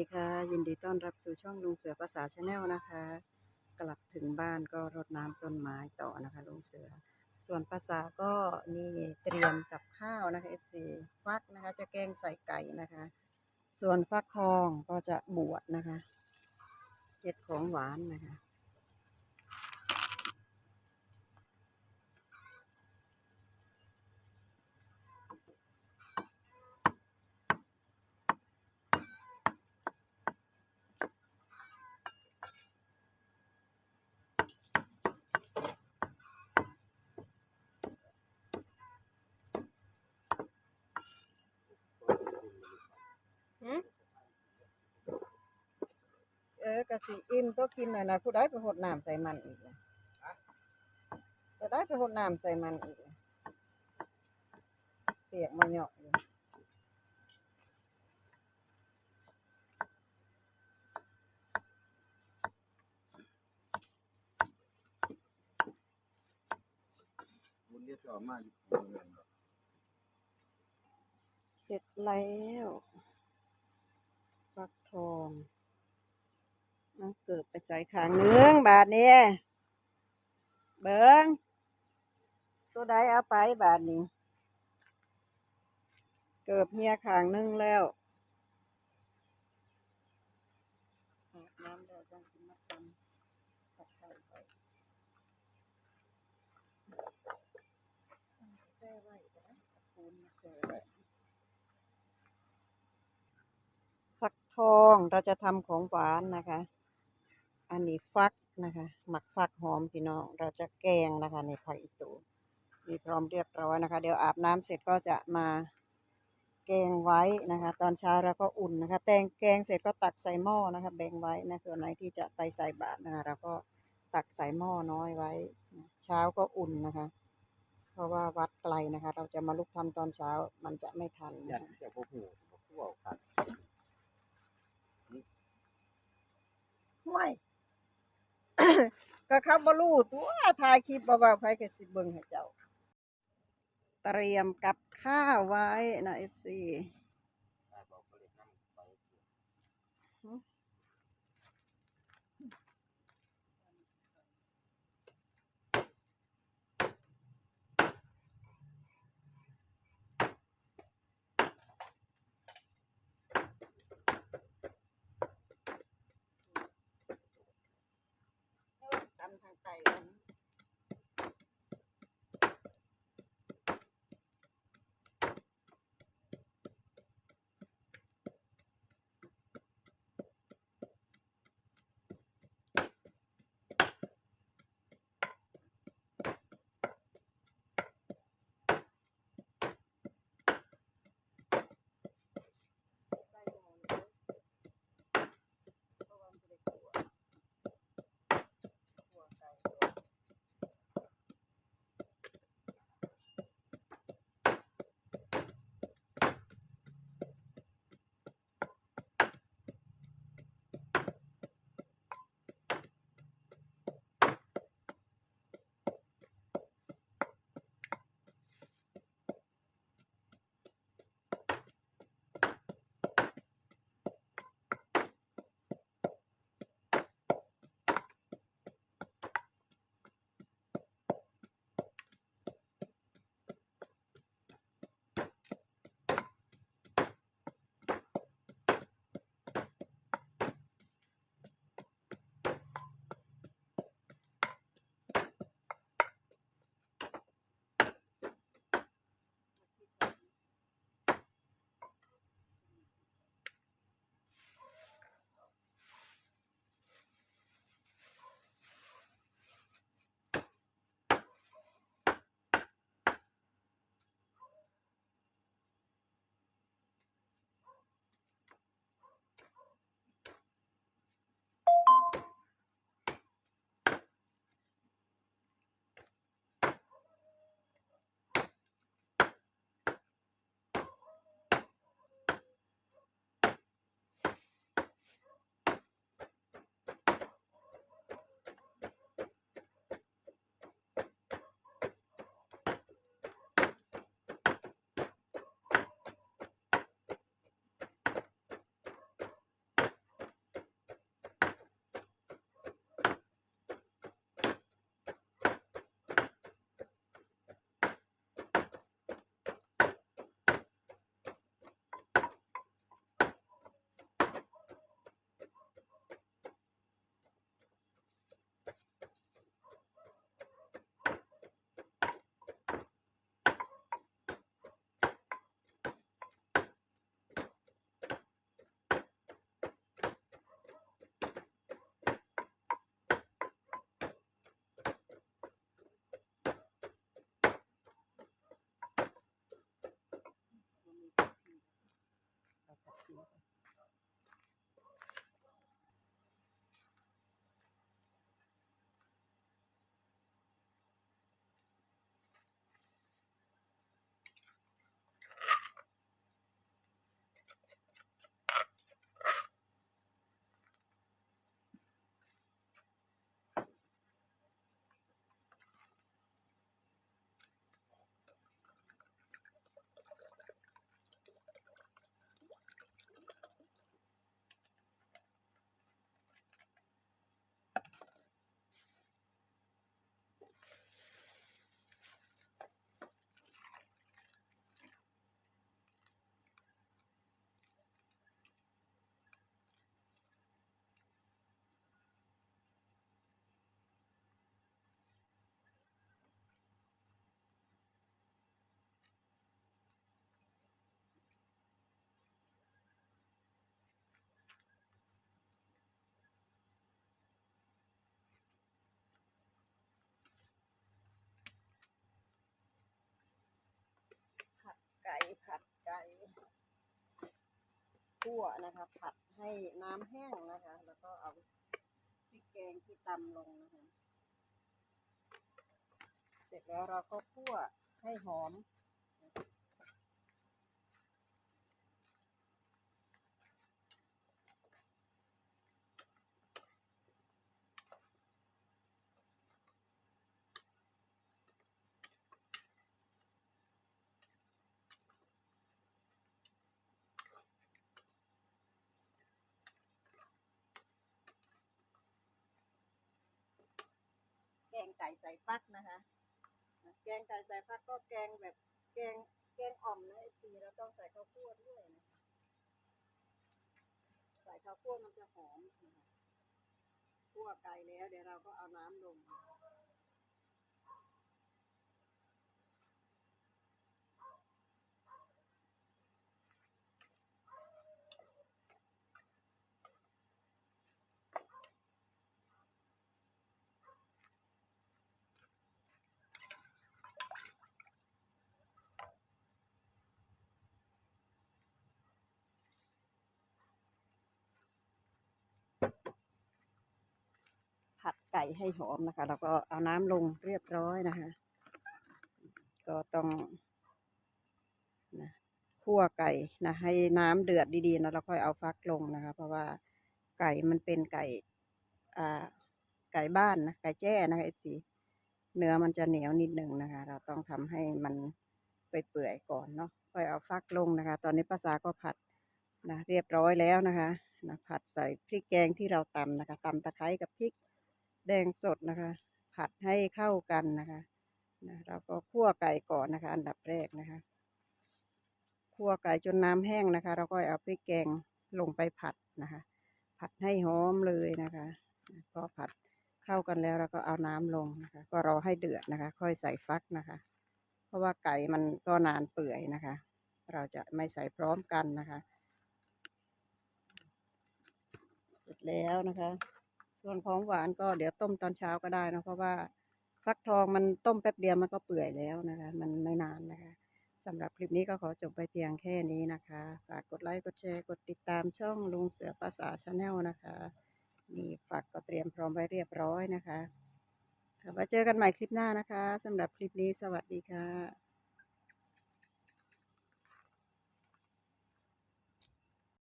ดีค่ะ ยินดีต้อนรับสู่ช่องลุงเสือภาษาชาแนลนะคะ กลับถึงบ้านก็รดน้ำต้นไม้ต่อนะคะลุงเสือ ส่วนภาษาก็นี่เตรียมกับข้าวนะคะ FC ฟักนะคะ จะแกงใส่ไก่นะคะ ส่วนฟักทองก็จะบวชนะคะเจ็ดของหวานนะคะ สิอิ่มก็กินหน่อยนะผู้ได้ไปหดน้ำใส่มันอีกนะผู้ได้ไปหดน้ำใส่มันอีกนะเปียกมาเหยาะอยู่บุญเรียกจอมาอยู่โรงเรียนครับเสร็จแล้วฟักทองน้อง เกิดไปใส่ขางเนื้องบาทนี้เบิ้งตัวใดเอาไปบาทนี้ เกิดเฮียขางนึงแล้วน้ำแล้วจังสิมาตำผัดไข่ไปแซ่ไว้ก็ได้เอาปูนมาแซ่ไว้ฟักทองเราจะทำของหวานนะคะ อันนี้ฟักนะคะ หมักฟักหอมพี่น้องเราจะแกงนะคะในผักอีตูมีพร้อมเรียบร้อยนะคะ เดี๋ยวอาบน้ำเสร็จก็จะมาแกงไว้นะคะ ตอนเช้าเราก็อุ่นนะคะ แตงแกงเสร็จก็ตักใส่หม้อนะคะ แบ่งไว้นะส่วนไหนที่จะไปใส่บาตรนะคะเราก็ตักใส่หม้อน้อยไว้ เช้าก็อุ่นนะคะ เพราะว่าวัดไกลนะคะ เราจะมาลุกทำตอนเช้ามันจะไม่ทันยันะนคะเจ้าพ่อหูพ่อผู้เอาครับไม่ ก็เขาบรู้ตัวถ่ายคลิปบ่ว่าใครก็สิเบิ่งให้เจ้า เตรียมกับข้าวไว้ ผัดไก่คั่วนะคะ ผัดให้น้ำแห้งนะคะ แล้วก็เอาพริกแกงที่ตำลงนะคะ เสร็จแล้วเราก็คั่วให้หอม ใส่ฟักนะคะ แกงไก่ใส่ฟักก็แกงแบบแกงแกงอ่อมนะไอซีเราต้องใส่ข้าวคั่วด้วยนะใส่ข้าวคั่วมันจะหอมนะคะคั่วไก่แล้วเดี๋ยวเราก็เอาน้ำลง ไก่ให้หอมนะคะ แล้วก็เอาน้ำลงเรียบร้อยนะคะ ก็ต้องนะคั่วไก่นะให้น้ำเดือดดีๆนะแล้วค่อยเอาฟักลงนะคะ เพราะว่าไก่มันเป็นไก่อ่าไก่บ้านนะไก่แจ้นะคะไอซีเนื้อมันจะเหนียวนิดหนึ่งนะคะ เราต้องทำให้มันเปื่อยๆก่อนเนาะค่อยเอาฟักลงนะคะ ตอนนี้ภาษาก็ผัดนะเรียบร้อยแล้วนะคะนะผัดใส่พริกแกงที่เราตำนะคะตำตะไคร้กับพริก แดงสดนะคะ ผัดให้เข้ากันนะคะนะเราก็คั่วไก่ก่อนนะคะ อันดับแรกนะคะคั่วไก่จนน้ำแห้งนะคะ เราก็เอาพริกแกงลงไปผัดนะคะ ผัดให้หอมเลยนะคะพอผัดเข้ากันแล้วเราก็เอาน้ำลงนะคะ ก็รอให้เดือดนะคะ ค่อยใส่ฟักนะคะ เพราะว่าไก่มันก็นานเปื่อยนะคะ เราจะไม่ใส่พร้อมกันนะคะเสร็จแล้วนะคะ ส่วนของหวานก็เดี๋ยวต้มตอนเช้าก็ได้นะเพราะว่าฟักทองมันต้มแป๊บเดียวมันก็เปื่อยแล้วนะคะ มันไม่นานนะคะสำหรับคลิปนี้ก็ขอจบไปเพียงแค่นี้นะคะ ฝากกดไลค์กดแชร์กดติดตามช่องลุงเสือภาษาชาแนลนะคะนี่ฝากก็เตรียมพร้อมไว้เรียบร้อยนะคะค่ะไว้เจอกันใหม่คลิปหน้านะคะสำหรับคลิปนี้สวัสดีค่ะ